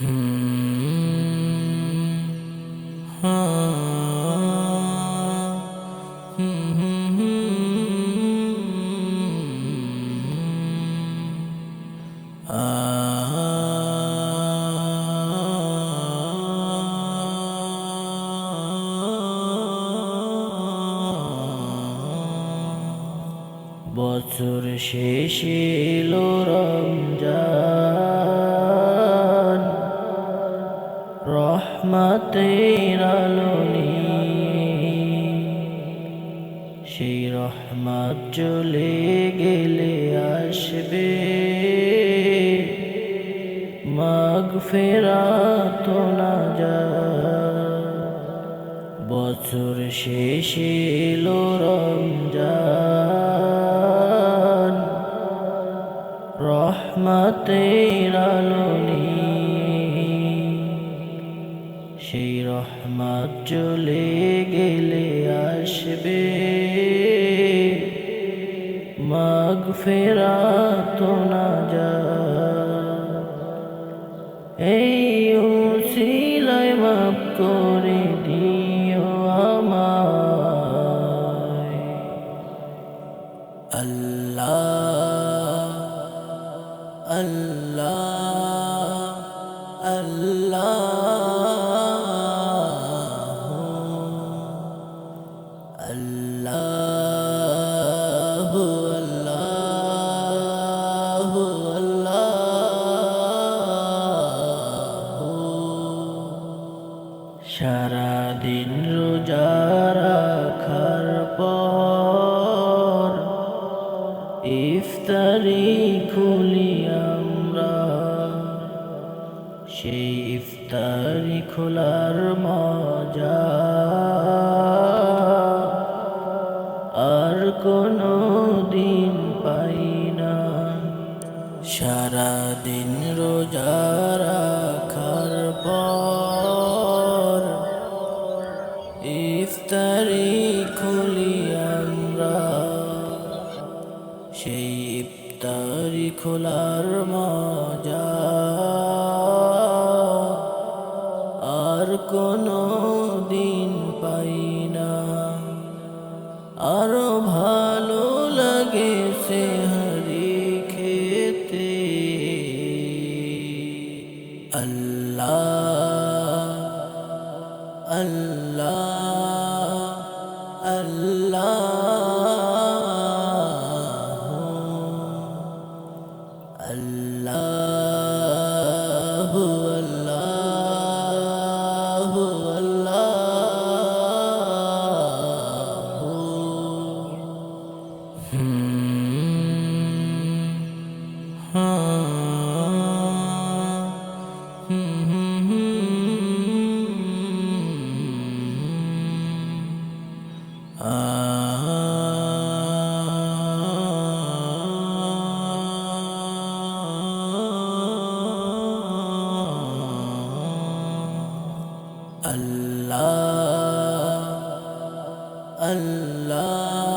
বছর শেষে এলো রমজান। রহমতের আলো সেই রহমত চলে গেলে আসবে। মাগ ফেরা তো না যা বছর শেষে এলো রমজান। রহমতের আলো রহমত চলে গেলে আসবে। মাগ ফেরা তো না যা এই উসিলায় মাফ করে দিও আমায়। আল্লাহ আল্লাহ আল্লাহ। সারাদিন রোজা রাখার পর ইফতারি খুলি আমরা। সেই ইফতারি খোলার মজা আর কোনো দিন পাই না। সারাদিন রোজা রাখার সেই ইফতারি খোলার মজা। আর কোনো দিন পাই না। আরও ভালো লাগে সে হরি খেতে। আল্লাহ الله الله